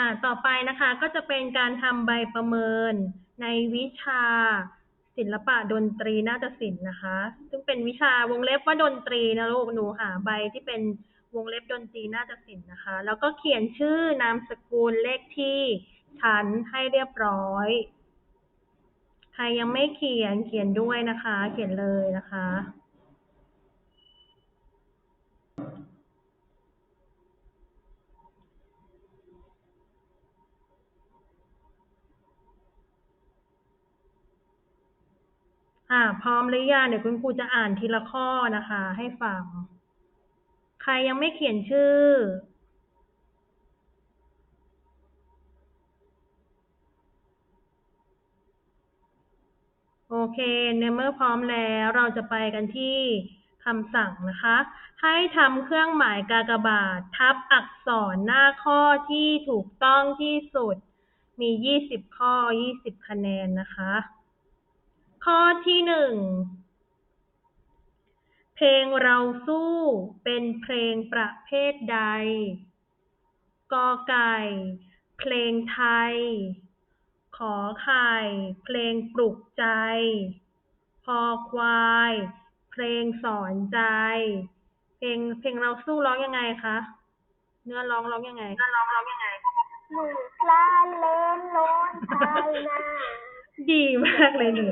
อ่าต่อไปนะคะก็จะเป็นการทำใบประเมินในวิชาศิลปะดนตรีนาฏศิลป์นะคะ ซึ่งเป็นวิชาวงเล็บว่าดนตรีนะลูกหนูหาใบที่เป็นวงเล็บดนตรีนาฏศิลป์นะคะ แล้วก็เขียนชื่อนามสกุลเลขที่ชั้นให้เรียบร้อย ใครยังไม่เขียนเขียนด้วยนะคะ เขียนเลยนะคะ อ่า พร้อมหรือยังเดี๋ยวคุณครูจะอ่านทีละข้อนะคะ ให้ฟัง ใครยังไม่เขียนชื่อ โอเคในเมื่อพร้อมแล้วเราจะไปกันที่คำสั่งนะคะ ให้ทำเครื่องหมายกากบาท ทับอักษรหน้าข้อที่ถูกต้องที่สุด มี 20 ข้อ 20 คะแนนนะคะ ข้อที่หนึ่ง เพลงเราสู้เป็นเพลงประเภทใด กอไก่ เพลงไทย ขอไข่ เพลงปลุกใจ พอควาย เพลงสอนใจ เพลงเพลงเราสู้ร้องยังไงคะ เนื้อร้องร้องยังไงหนึ่งร้องยังไงหมูปลาเล่นโลนภายนา ดีมากเลยหนู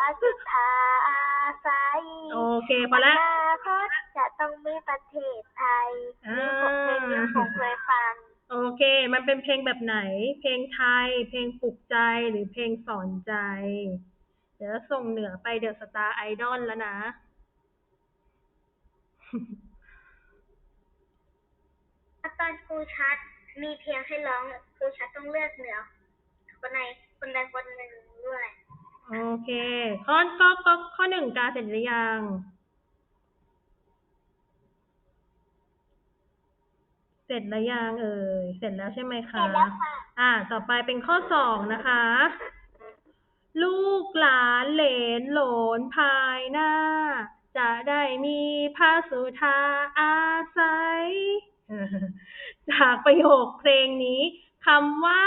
อาสุธาอาศัยโอเคพอละอนาคตจะต้องมีประเทศไทยอ่านี่ผมเพลงนี้ผมเคยฟังโอเค มันเป็นเพลงแบบไหน เพลงไทย เพลงปลุกใจหรือเพลงสอนใจ เดี๋ยวส่งเหนือไปเดอะสตาร์ไอดอลแล้วนะ ตอนครูชัดมีเพลงให้ร้องครูชัดต้องเลือกเหนือคนในคนใดคนหนึ่ง ด้วย โอเค ข้อก็ก็ข้อหนึ่งกาเสร็จหรือยัง เสร็จแล้วยังเอ่ยเสร็จแล้วใช่ไหมคะ เสร็จแล้วค่ะ อ่า ต่อไปเป็นข้อสองนะคะ ลูกหลานเหลนโหลนภายหน้า จะได้มีพระสุธาอาศัย จากประโยคเพลงนี้คำว่า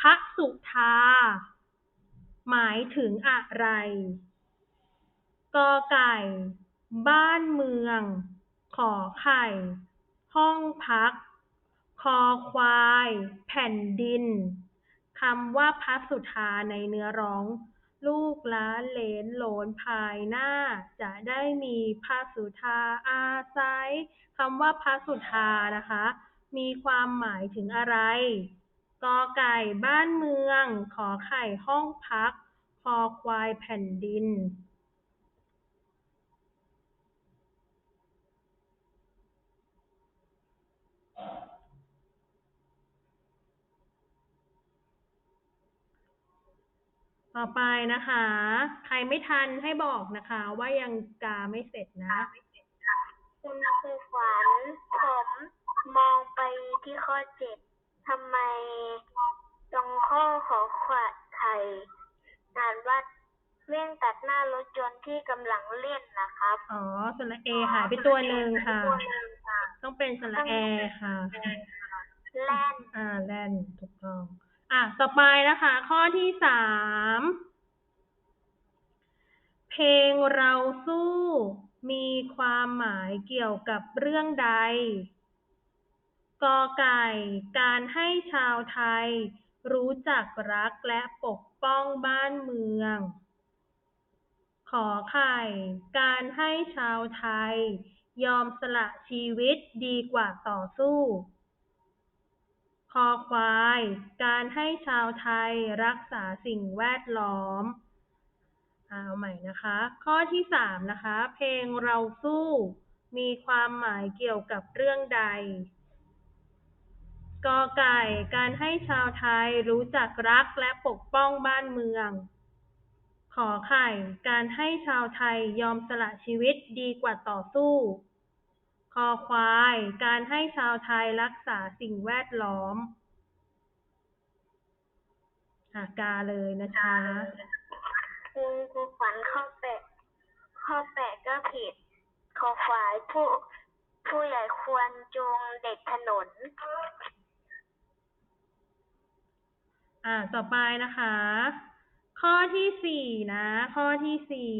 พระสุธา หมายถึงอะไร กอไก่ บ้านเมือง ขอไข่ ห้องพัก คอควาย แผ่นดิน คำว่าพระสุธาในเนื้อร้อง ลูกหลานเลนโหลนภายหน้า จะได้มีพระสุธาอาศัยคำว่าพระสุธานะคะ มีความหมายถึงอะไร กอไก่บ้านเมือง ขอไข่ห้องพัก คอควายแผ่นดินต่อไปนะคะ ใครไม่ทันให้บอกนะคะ ว่ายังกาไม่เสร็จนะคุณครูขวัญผมมองไปที่ข้อเจ็ด ทำไมตรงข้อขอขวาดไข่อ่านว่าเลี่ยงตัดหน้ารถยนต์ที่กำลังเล่นนะครับอ๋อสระเอหายไปตัวหนึ่งค่ะตัวหนึ่งค่ะต้องเป็นสระแอค่ะแล่นอ่าแล่นถูกต้อง อะต่อไปนะคะ ข้อที่สามเพลงเราสู้มีความหมายเกี่ยวกับเรื่องใด กอไก่ การให้ชาวไทยรู้จักรักและปกป้องบ้านเมือง ขอไข่ การให้ชาวไทย ยอมสละชีวิตดีกว่าต่อสู้คอควาย การให้ชาวไทยรักษาสิ่งแวดล้อมอ่าเอาใหม่นะคะ ข้อที่สามนะคะ เพลงเราสู้ มีความหมายเกี่ยวกับเรื่องใด กอไก่ การให้ชาวไทยรู้จักรักและปกป้องบ้านเมือง ขอไข่ การให้ชาวไทยยอมสละชีวิตดีกว่าต่อสู้ คอควาย การให้ชาวไทยรักษาสิ่งแวดล้อมอ่ากาเลยนะคะคุณครูขวัญข้อแปดข้อแปดก็ผิด ขอฝ่ายผู้ผู้ใหญ่ควรจูงเด็กถนน อ่า ต่อไปนะคะ ข้อที่สี่นะ ข้อที่สี่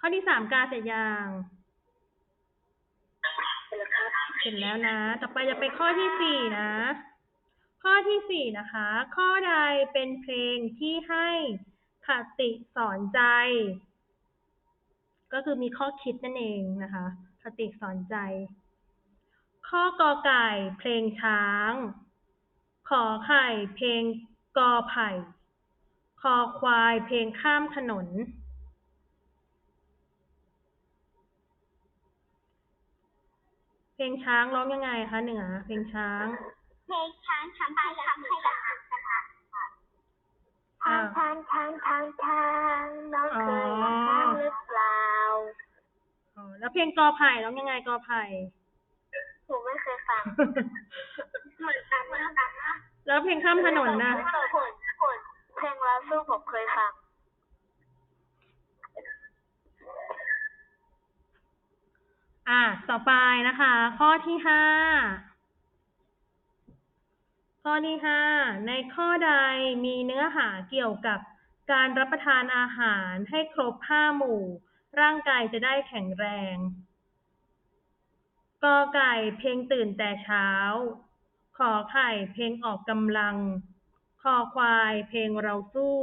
ข้อที่สามกาเสร็จยังเสร็จแล้วครับเสร็จแล้วนะ ต่อไปจะเป็นข้อที่สี่นะ ข้อที่สี่นะคะ ข้อใดเป็นเพลงที่ให้คติสอนใจ ก็คือมีข้อคิดนั่นเองนะคะ คติสอนใจ ข้อกอไก่เพลงช้าง ขอไข่เพลงกอไผ่ คอควายเพลงข้ามถนน เพลงช้างร้องยังไงคะเหนือเพลงช้าง เพลงช้างทำให้ทำให้ละอ่านนะคะช้างช้างช้างช้างช้างน้องเคยเห็นช้างหรือเปล่าอ๋อแล้วเพลงกอไผ่ร้องยังไงกอไผ่ หนูไม่เคยฟังเหมือนกันเหมือนกันนะแล้วเพลงข้ามถนนนะผลผลเพลงลาสู้ผมเคยฟัง อะต่อไปนะคะ ข้อที่ห้าข้อที่ห้าในข้อใดมีเนื้อหาเกี่ยวกับการรับประทานอาหารให้ครบห้าหมู่ ร่างกายจะได้แข็งแรง กอไก่เพลงตื่นแต่เช้า ขอไข่เพลงออกกำลัง คอควายเพลงเราสู้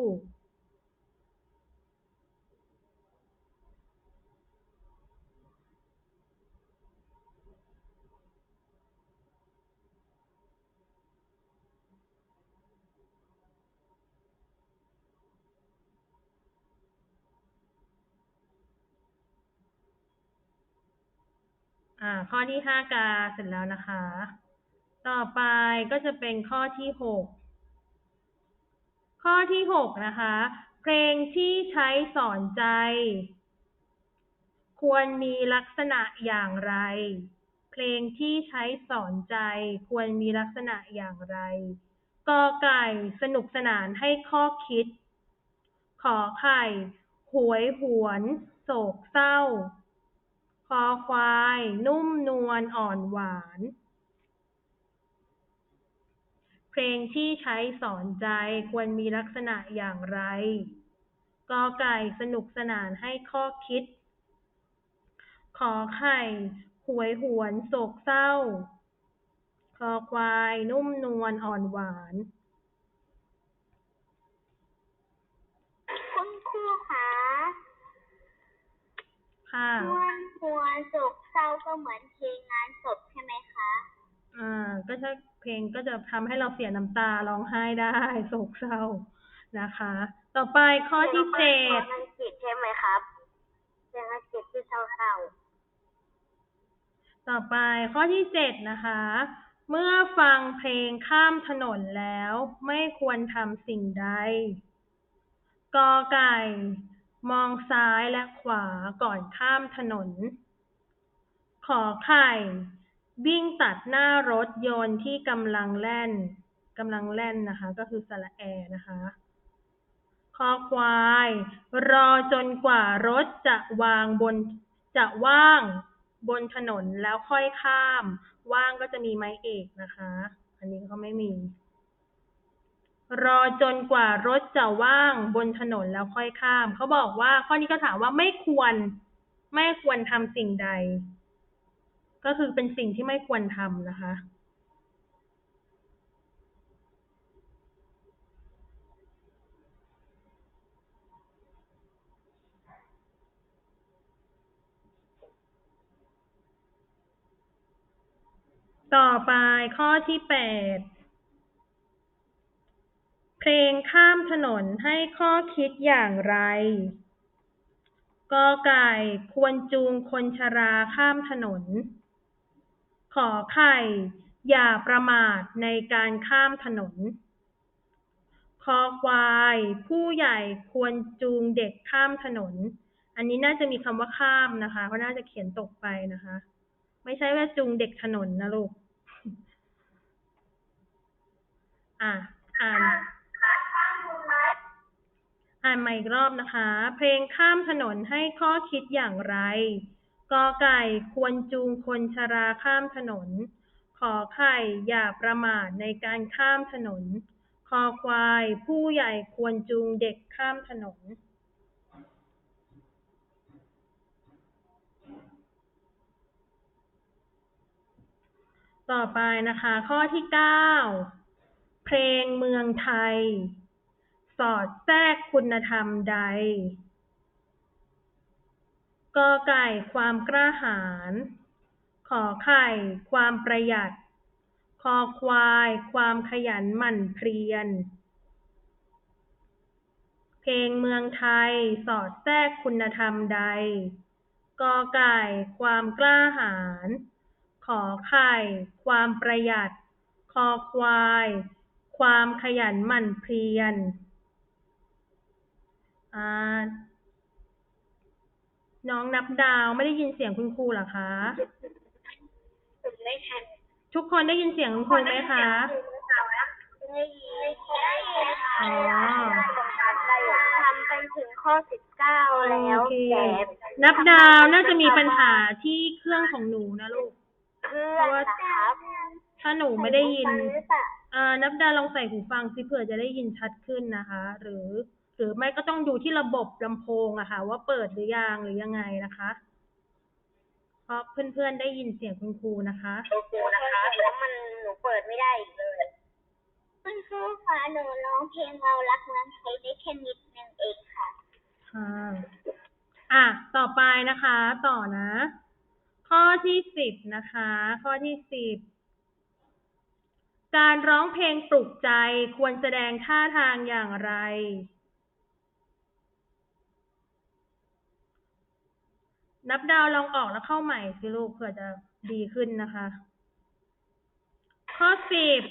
อ่า ข้อที่ห้ากาเสร็จแล้วนะคะ ต่อไปก็จะเป็นข้อที่หกข้อที่หกนะคะ เพลงที่ใช้สอนใจ ควรมีลักษณะอย่างไร เพลงที่ใช้สอนใจควรมีลักษณะอย่างไรกอไก่สนุกสนานให้ข้อคิด ขอไข่ หวยหวน โศกเศร้า คอควาย นุ่มนวลอ่อนหวาน เพลงที่ใช้สอนใจควรมีลักษณะอย่างไร กอไก่สนุกสนานให้ข้อคิด ขอไข่หวยหวนโศกเศร้า คอควาย นุ่มนวลอ่อนหวาน คุณครูคะ ค่ะมวนหัวโศกเศร้าก็เหมือนเพลงงานศพใช่ไหมคะ อ่า ก็ถ้าเพลงก็จะทำให้เราเสียน้ำตาร้องไห้ได้โศกเศร้านะคะ ต่อไปข้อที่เจ็ดพลงอังกฤษใช่ไหมครับเพลงอังกฤษที่เศร้าต่อไปข้อที่เจ็ดนะคะ เมื่อฟังเพลงข้ามถนนแล้ว ไม่ควรทำสิ่งใดกอไก่ มองซ้ายและขวาก่อนข้ามถนน ขอไข่ วิ่งตัดหน้ารถยนต์ที่กำลังแล่นกำลังแล่นนะคะ ก็คือสระแอนะคะคอควาย รอจนกว่ารถจะวางบนจะว่างบนถนนแล้วค่อยข้าม ว่างก็จะมีไม้เอกนะคะ อันนี้ก็ไม่มี รอจนกว่ารถจะว่างบนถนนแล้วค่อยข้าม เขาบอกว่า ข้อนี้ก็ถามว่าไม่ควร ไม่ควรทำสิ่งใด ก็คือเป็นสิ่งที่ไม่ควรทำนะคะ ต่อไปข้อที่แปด เพลงข้ามถนนให้ข้อคิดอย่างไร กอไก่ ควรจูงคนชราข้ามถนน ขอไข่ อย่าประมาทในการข้ามถนน คอควาย ผู้ใหญ่ควรจูงเด็กข้ามถนน อันนี้น่าจะมีคำว่าข้ามนะคะเพราะน่าจะเขียนตกไปนะคะ ไม่ใช่ว่าจูงเด็กถนนนะลูก อะอ่าน อ่านใหม่อีกรอบนะคะ เพลงข้ามถนนให้ข้อคิดอย่างไร กอไก่ควรจูงคนชราข้ามถนน ขอไข่อย่าประมาทในการข้ามถนน คอควายผู้ใหญ่ควรจูงเด็กข้ามถนนต่อไปนะคะ ข้อที่เก้าเพลงเมืองไทย สอดแทรกคุณธรรมใด กอไก่ความกล้าหาญขอไข่ ความประหยัด คอควาย ความขยันหมั่นเพียร เพลงเมืองไทยสอดแทรกคุณธรรมใด กอไก่ ความกล้าหาญ ขอไข่ ความประหยัด คอควายความขยันหมั่นเพียร น้องนับดาวไม่ได้ยินเสียงคุณครูเหรอคะผมไม่ทันทุกคนได้ยินเสียงคุณครูไหมคะได้ยินได้ยินอ๋อทำไปถึงข้อสิบเก้าแล้วโอเคแต่นับดาวน่าจะมีปัญหาที่เครื่องของหนูนะลูกเพื่อนนะครับถ้าหนูไม่ได้ยินฟังหรือเปล่าเอ่อนับดาวลองใส่หูฟังสิเผื่อจะได้ยินชัดขึ้นนะคะ หรือ หรือไม่ก็ต้องดูที่ระบบลำโพงอะค่ะ ว่าเปิดหรือยังหรือยังไงนะคะ เพราะเพื่อนๆได้ยินเสียงคุณครูนะคะครูนะคะแล้วมันหนูเปิดไม่ได้อีกเลยคุณครูคะหนูร้องเพลงเรารักเมืองไทยได้แค่นิดนึงเองค่ะค่ะอะต่อไปนะคะ ต่อนะ ข้อที่สิบนะคะ ข้อที่สิบการร้องเพลงปลุกใจควรแสดงท่าทางอย่างไร นับดาวลองออกแล้วเข้าใหม่สิลูกเผื่อจะดีขึ้นนะคะ ข้อสิบ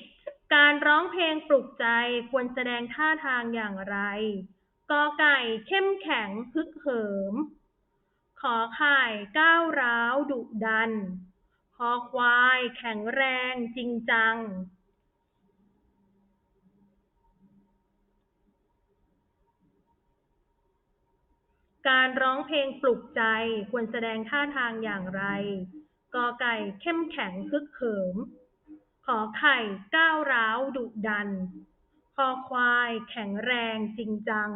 การร้องเพลงปลุกใจควรแสดงท่าทางอย่างไรกอไก่เข้มแข็งฮึกเหิม ขอไข่ก้าวร้าวดุดัน คอควายแข็งแรงจริงจัง การร้องเพลงปลุกใจควรแสดงท่าทางอย่างไร กอไก่เข้มแข็งฮึกเหิม ขอไข่ก้าวร้าวดุดัน คอควายแข็งแรงจริงจัง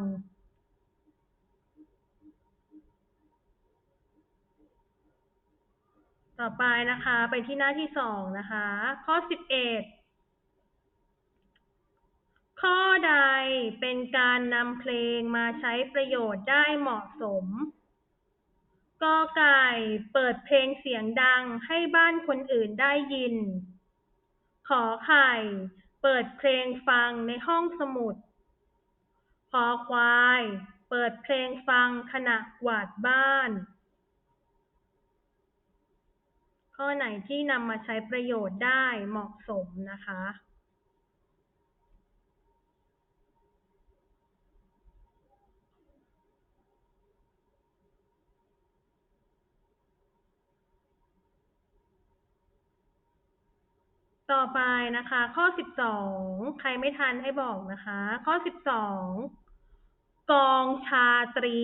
ต่อไปนะคะ ไปที่หน้าที่สองนะคะ ข้อสิบเอ็ด ข้อใดเป็นการนำเพลงมาใช้ประโยชน์ได้เหมาะสม กอไก่เปิดเพลงเสียงดังให้บ้านคนอื่นได้ยิน ขอไข่ เปิดเพลงฟังในห้องสมุด ขอควาย เปิดเพลงฟังขณะกวาดบ้าน ข้อไหนที่นำมาใช้ประโยชน์ได้เหมาะสมนะคะ ต่อไปนะคะ ข้อสิบสองใครไม่ทันให้บอกนะคะ ข้อสิบสองกองชาตรี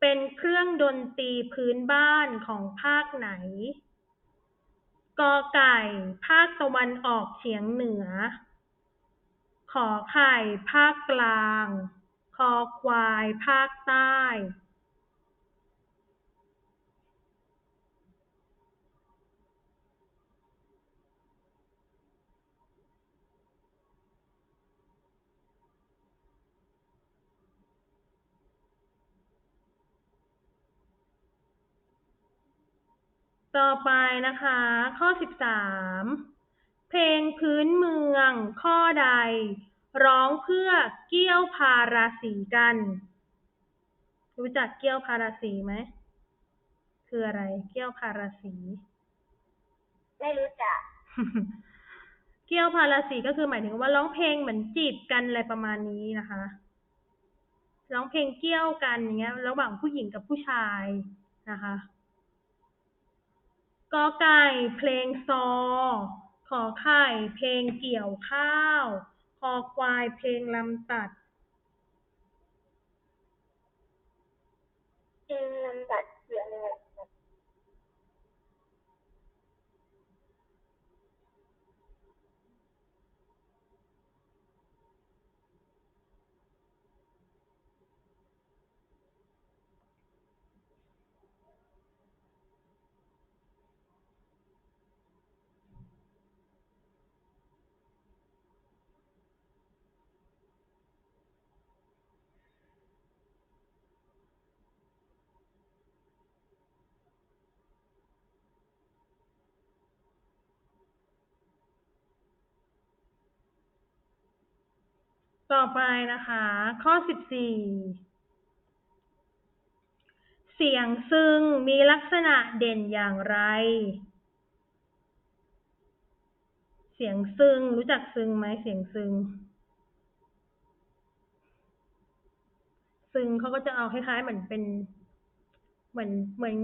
เป็นเครื่องดนตรีพื้นบ้านของภาคไหนกอไก่ ภาคตะวันออกเฉียงเหนือ ขอไข่ ภาคกลาง คอควาย ภาคใต้ ต่อไปนะคะ ข้อสิบสามเพลงพื้นเมืองข้อใด ร้องเพื่อเกี้ยวพาราสีกัน รู้จักเกี้ยวพาราสีไหม คืออะไรเกี้ยวพาราสี ไม่รู้จัก เกี้ยวพาราสีก็คือหมายถึงว่าร้องเพลงเหมือนจีบกันอะไรประมาณนี้นะคะร้องเพลงเกี้ยวกันอย่างเงี้ย ระหว่างผู้หญิงกับผู้ชายนะคะ กอไก่เพลงซอ ขอไข่เพลงเกี่ยวข้าว คอควายเพลงลำตัด เพลงลำดับเสียง ต่อไปนะคะ ข้อสิบสี่เสียงซึ่งมีลักษณะเด่นอย่างไร เสียงซึ่งรู้จักซึ่งไหมเสียงซึ่งซึ่งเขาก็จะเอาคล้ายๆเหมือนเป็นเหมือนเหมือน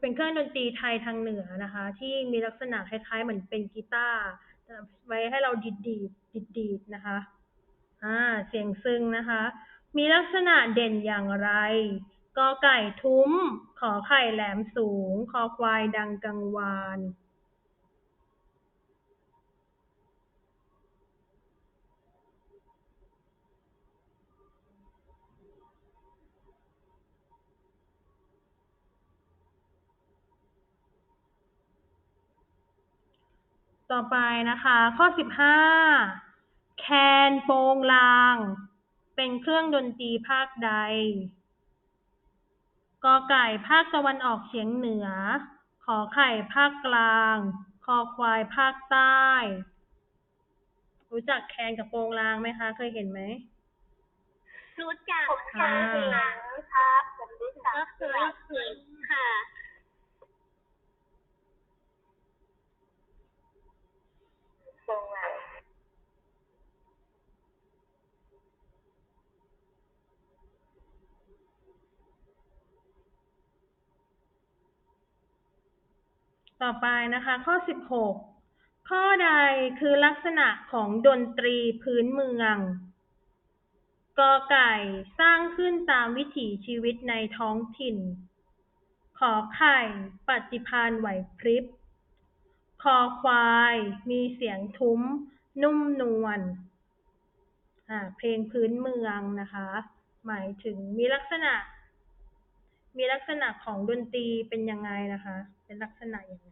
เป็นเครื่องดนตรีไทยทางเหนือนะคะ ที่มีลักษณะคล้ายๆเหมือนเป็นกีตาร์ไว้ให้เราดีดดีดดีดนะคะ อ่าเสียงซึ่งนะคะ มีลักษณะเด่นอย่างไรกอไก่ทุ้ม ขอไข่แหลมสูง คอควายดังกังวาน ต่อไปนะคะ ข้อสิบห้า แคนโปงลาง เป็นเครื่องดนตรีภาคใดกอไก่ภาคตะวันออกเฉียงเหนือ ขอไข่ภาคกลาง คอควายภาคใต้ รู้จักแคนกับโปงลางไหมคะ เคยเห็นไหม รู้จักอ่าเสียงครับผมรู้จักก็คือเสียงค่ะ โปงลาง ต่อไปนะคะ ข้อสิบหกข้อใดคือลักษณะของดนตรีพื้นเมืองกอไก่สร้างขึ้นตามวิถีชีวิตในท้องถิ่น ขอไข่ปฏิภาณไหวพริบ คอควายมีเสียงทุ้ม นุ่มนวลเพลงพื้นเมืองนะคะ หมายถึงมีลักษณะ มีลักษณะของดนตรีเป็นยังไงนะคะ เป็นลักษณะยังไง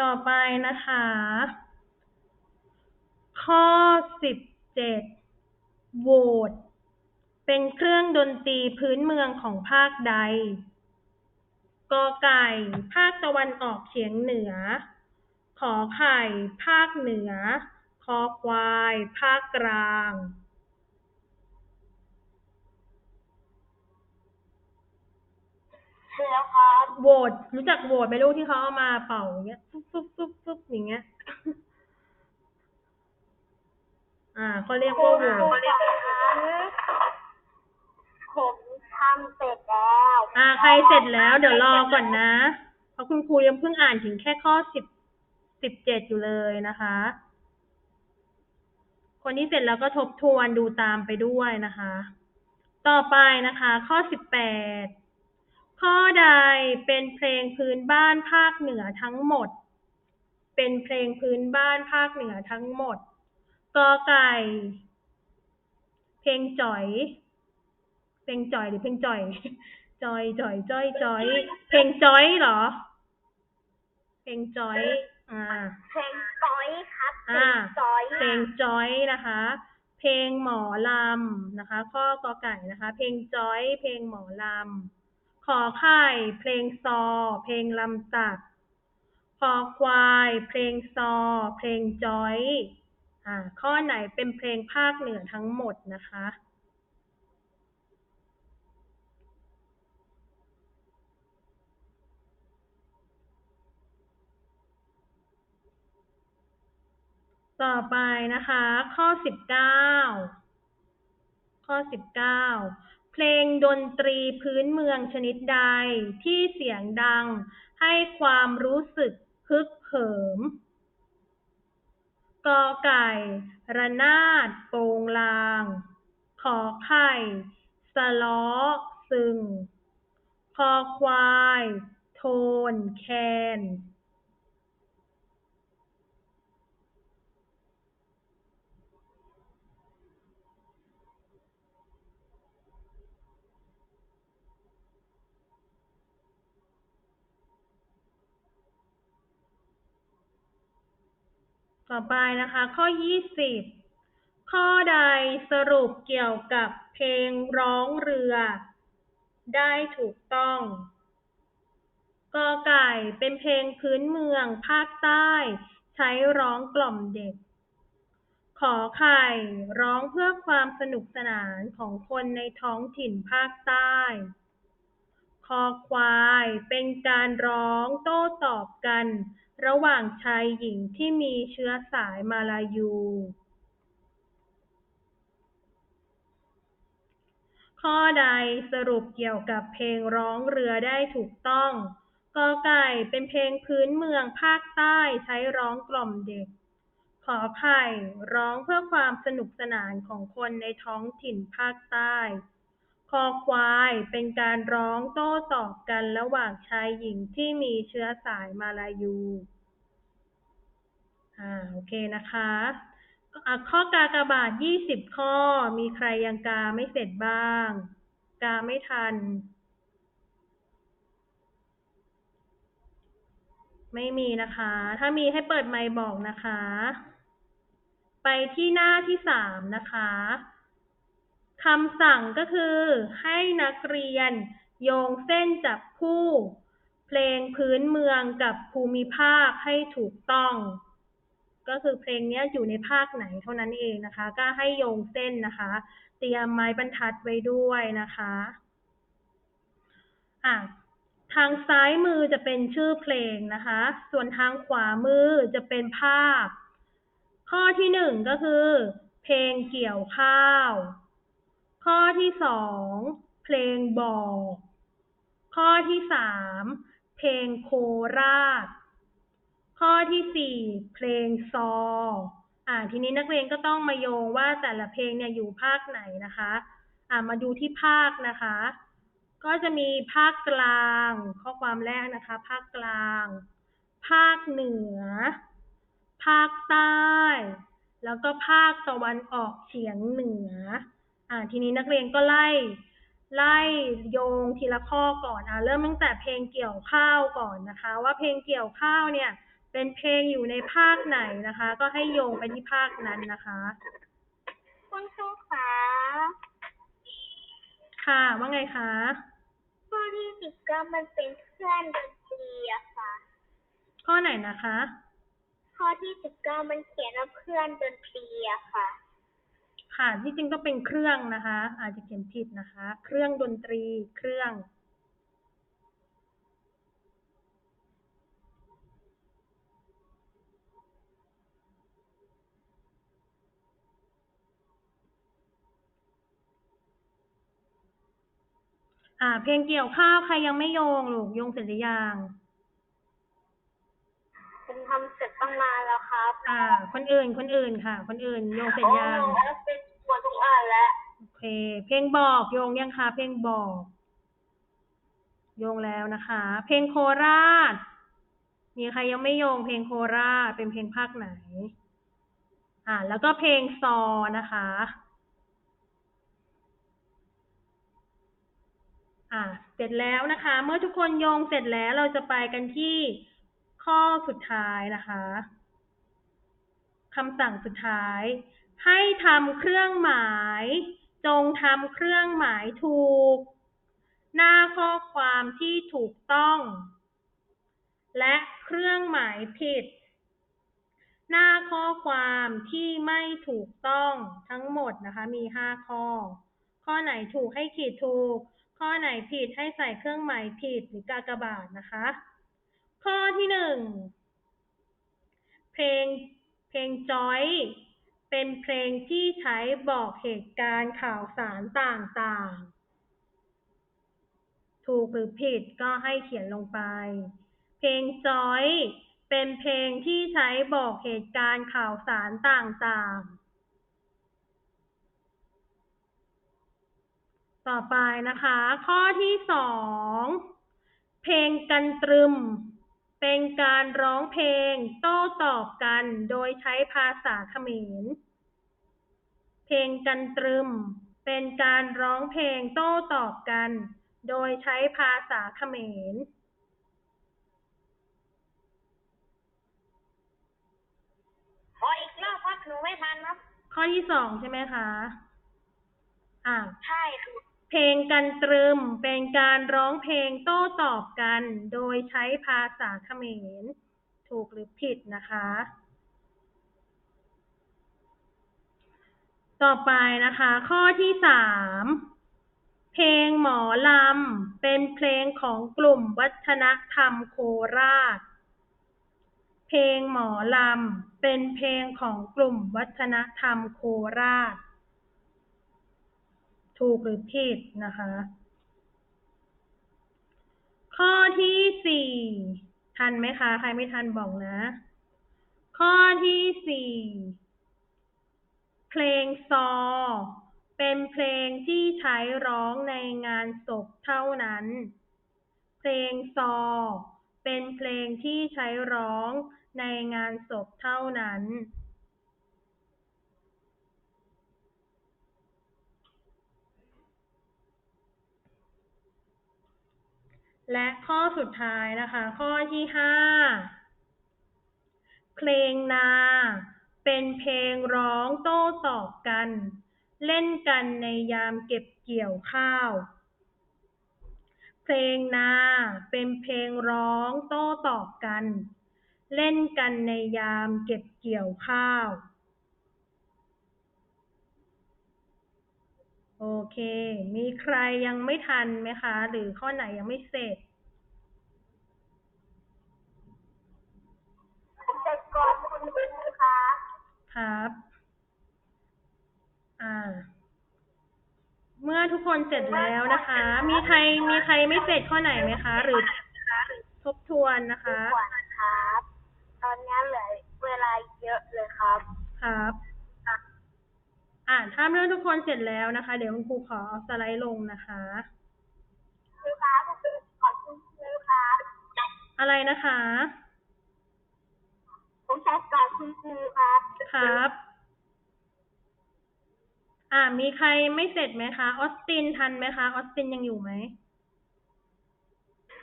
ต่อไปนะคะ ข้อสิบเจ็ด โหวตเป็นเครื่องดนตรีพื้นเมืองของภาคใดกอไก่ ภาคตะวันออกเฉียงเหนือ ขอไข่ ภาคเหนือ คอควาย ภาคกลางเชื่อครับ โหวตรู้จักโหวตไหมลูกที่เขาเอามาเป่าอย่างเงี้ยฟุ๊บฟุ๊บฟุ๊บฟุ๊บอย่างเงี้ย อ่าเขาเรียกว่าโหวตผมทำเสร็จแล้วอ่า ใครเสร็จแล้วเดี๋ยวรอก่อนนะ เพราะคุณครูยังเพิ่งอ่านถึงแค่ข้อสิบสิบเจ็ดอยู่เลยนะคะ คนที่เสร็จแล้วก็ทบทวนดูตามไปด้วยนะคะ ต่อไปนะคะ ข้อสิบแปดข้อใดเป็นเพลงพื้นบ้านภาคเหนือทั้งหมด เป็นเพลงพื้นบ้านภาคเหนือทั้งหมด กอไก่ เพลงจ่อย เพลงจ่อยหรือเพลงจ่อย จอยจ่อยจ้อยจ้อย เพลงจ้อยเหรอ เพลงจ้อย อ่า เพลงจอยครับเพลอ่างจอยเพลงจอยนะคะ เพลงหมอลำนะคะ ข้อกอไก่นะคะ เพลงจอย เพลงหมอลำขอไข่เพลงซอ เพลงลำตัดคอควาย เพลงซอ เพลงจอย อ่าข้อไหนเป็นเพลงภาคเหนือทั้งหมดนะคะต่อไปนะคะ ข้อสิบเก้าข้อสิบเก้าเพลงดนตรีพื้นเมืองชนิดใดที่เสียงดังให้ความรู้สึกฮึกเหิม กอไก่ ระนาด โปงลาง ขอไข่ สล้อซึง คอควาย โทน แคน ต่อไปนะคะ ข้อยี่สิบข้อใดสรุปเกี่ยวกับเพลงร้องเรือ ได้ถูกต้องกอไก่เป็นเพลงพื้นเมืองภาคใต้ ใช้ร้องกล่อมเด็ก ขอไข่ร้องเพื่อความสนุกสนานของคนในท้องถิ่นภาคใต้ คอควายเป็นการร้องโต้ตอบกัน ระหว่างชายหญิงที่มีเชื้อสายมาลายูข้อใดสรุปเกี่ยวกับเพลงร้องเรือได้ถูกต้อง กอไก่เป็นเพลงพื้นเมืองภาคใต้ใช้ร้องกล่อมเด็ก ขอไข่ร้องเพื่อความสนุกสนานของคนในท้องถิ่นภาคใต้ คอควายเป็นการร้องโต้ตอบกันระหว่างชายหญิงที่มีเชื้อสายมาลายู อ่าโอเคนะคะอะข้อกากบาทยี่สิบข้อ มีใครยังกาไม่เสร็จบ้าง กาไม่ทัน ไม่มีนะคะ ถ้ามีให้เปิดไมค์บอกนะคะ ไปที่หน้าที่สามนะคะคำสั่งก็คือให้นักเรียนโยงเส้นจับคู่ เพลงพื้นเมืองกับภูมิภาคให้ถูกต้อง ก็คือเพลงนี้อยู่ในภาคไหนเท่านั้นเองนะคะ ก็ให้โยงเส้นนะคะ เตรียมไม้บรรทัดไว้ด้วยนะคะอะทางซ้ายมือจะเป็นชื่อเพลงนะคะ ส่วนทางขวามือจะเป็นภาพ ข้อที่หนึ่งก็คือ เพลงเกี่ยวข้าว ข้อที่สองเพลงบอก ข้อที่สามเพลงโคราช ข้อที่สี่เพลงซอ อ่า ทีนี้นักเรียนก็ต้องมาโยงว่าแต่ละเพลงเนี่ยอยู่ภาคไหนนะคะ อ่า มาดูที่ภาคนะคะ ก็จะมีภาคกลาง ข้อความแรกนะคะ ภาคกลาง ภาคเหนือ ภาคใต้ แล้วก็ภาคตะวันออกเฉียงเหนือ อ่า ทีนี้นักเรียนก็ไล่ไล่โยงทีละข้อก่อนอ่าเริ่มตั้งแต่เพลงเกี่ยวข้าวก่อนนะคะ ว่าเพลงเกี่ยวข้าวเนี่ย เป็นเพลงอยู่ในภาคไหนนะคะ ก็ให้โยงไปที่ภาคนั้นนะคะ คุณครูคะค่ะว่าไงคะข้อที่สิบก็มันเป็นเครื่องดนตรีอะค่ะ ข้อไหนนะคะ ข้อที่สิบเก้ามันเขียนว่าเครื่องดนตรีอะค่ะ ค่ะที่จริงก็เป็นเครื่องนะคะ อาจจะเขียนผิดนะคะ เครื่องดนตรีเครื่อง อ่า เพลงเกี่ยวข้าวใครยังไม่โยงลูกโยงเสร็จหรือยังผมทำเสร็จตั้งนานแล้วครับอ่า คนอื่นคนอื่นค่ะ คนอื่นโยงเสร็จยังโอ้เป็นหมดทุกอันแล้วโอเค เพลงบอกโยงยังคะเพลงบอก โยงแล้วนะคะ เพลงโคราช มีใครยังไม่โยงเพลงโคราชเป็นเพลงภาคไหน อ่า แล้วก็เพลงซอนะคะ อ่า เสร็จแล้วนะคะ เมื่อทุกคนโยงเสร็จแล้วเราจะไปกันที่ข้อสุดท้ายนะคะคำสั่งสุดท้าย ให้ทำเครื่องหมาย จงทำเครื่องหมายถูก หน้าข้อความที่ถูกต้อง และเครื่องหมายผิด หน้าข้อความที่ไม่ถูกต้องทั้งหมดนะคะ มีห้าข้อ ข้อไหนถูกให้ขีดถูก ข้อไหนผิดให้ใส่เครื่องหมายผิดหรือกากบาทนะคะ ข้อที่หนึ่งเพลงเพลงจอยเป็นเพลงที่ใช้บอกเหตุการณ์ข่าวสารต่างๆ ถูกหรือผิดก็ให้เขียนลงไป เพลงจอยเป็นเพลงที่ใช้บอกเหตุการณ์ข่าวสารต่างๆ ต่อไปนะคะ ข้อที่สองเพลงกันตรึม เป็นการร้องเพลงโต้ตอบกันโดยใช้ภาษาเขมร เพลงกันตรึม เป็นการร้องเพลงโต้ตอบกัน โดยใช้ภาษาเขมรข้อไม่ทันครับ ข้อที่สองใช่ไหมคะ อ่า ใช่คือ เพลงกันตรึมเป็นการร้องเพลงโต้ตอบกัน โดยใช้ภาษาเขมร ถูกหรือผิดนะคะ ต่อไปนะคะ ข้อที่สามเพลงหมอลำเป็นเพลงของกลุ่มวัฒนธรรมโคราช เพลงหมอลำเป็นเพลงของกลุ่มวัฒนธรรมโคราช ถูกหรือผิดนะคะ ข้อที่สี่ทันไหมคะ ใครไม่ทันบอกนะ ข้อที่สี่เพลงซอ เป็นเพลงที่ใช้ร้องในงานศพเท่านั้น เพลงซอ เป็นเพลงที่ใช้ร้องในงานศพเท่านั้น และข้อสุดท้ายนะคะ ข้อที่ห้าเพลงนา เป็นเพลงร้องโต้ตอบกัน เล่นกันในยามเก็บเกี่ยวข้าว เพลงนา เป็นเพลงร้องโต้ตอบกัน เล่นกันในยามเก็บเกี่ยวข้าว โอเค มีใครยังไม่ทันไหมคะ หรือข้อไหนยังไม่เสร็จเด็กก่อนคุณครูครับครับ อ่า เมื่อทุกคนเสร็จแล้วนะคะ มีใครมีใครไม่เสร็จข้อไหนไหมคะ หรือทบทวนนะคะขวัญครับ ตอนนี้เหลือเวลาเยอะเลยครับ ครับ อ่าถ้าเมื่อทุกคนเสร็จแล้วนะคะ เดี๋ยวคุณครูขอเอาสไลด์ลงนะคะครูครับขอบคุณครูครับอะไรนะคะผมใช้ก่อนคุณครูครับ ครับ อ่า มีใครไม่เสร็จไหมคะ ออสตินทันไหมคะ ออสตินยังอยู่ไหม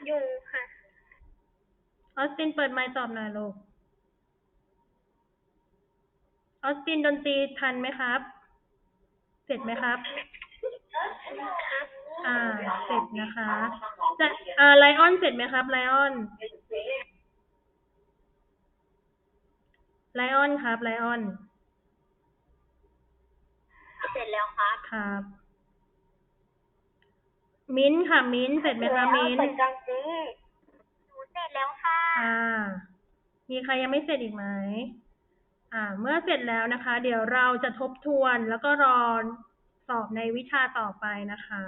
อยู่ค่ะ ออสตินเปิดไมค์ตอบหน่อยลูก ออสตินดนตรีทันไหมครับ เสร็จไหมครับครับ อ่า เสร็จนะคะจะอ่าไลออนเสร็จไหมครับไลออนไลออนครับไลออน เสร็จแล้วครับ ครับ มิ้นท์ค่ะ มิ้นท์เสร็จไหมคะมิ้นท์เสร็จจังสิหนูเสร็จแล้วค่ะ อ่า มีใครยังไม่เสร็จอีกไหม อ่าเมื่อเสร็จแล้วนะคะ เดี๋ยวเราจะทบทวนแล้วก็รอสอบในวิชาต่อไปนะคะ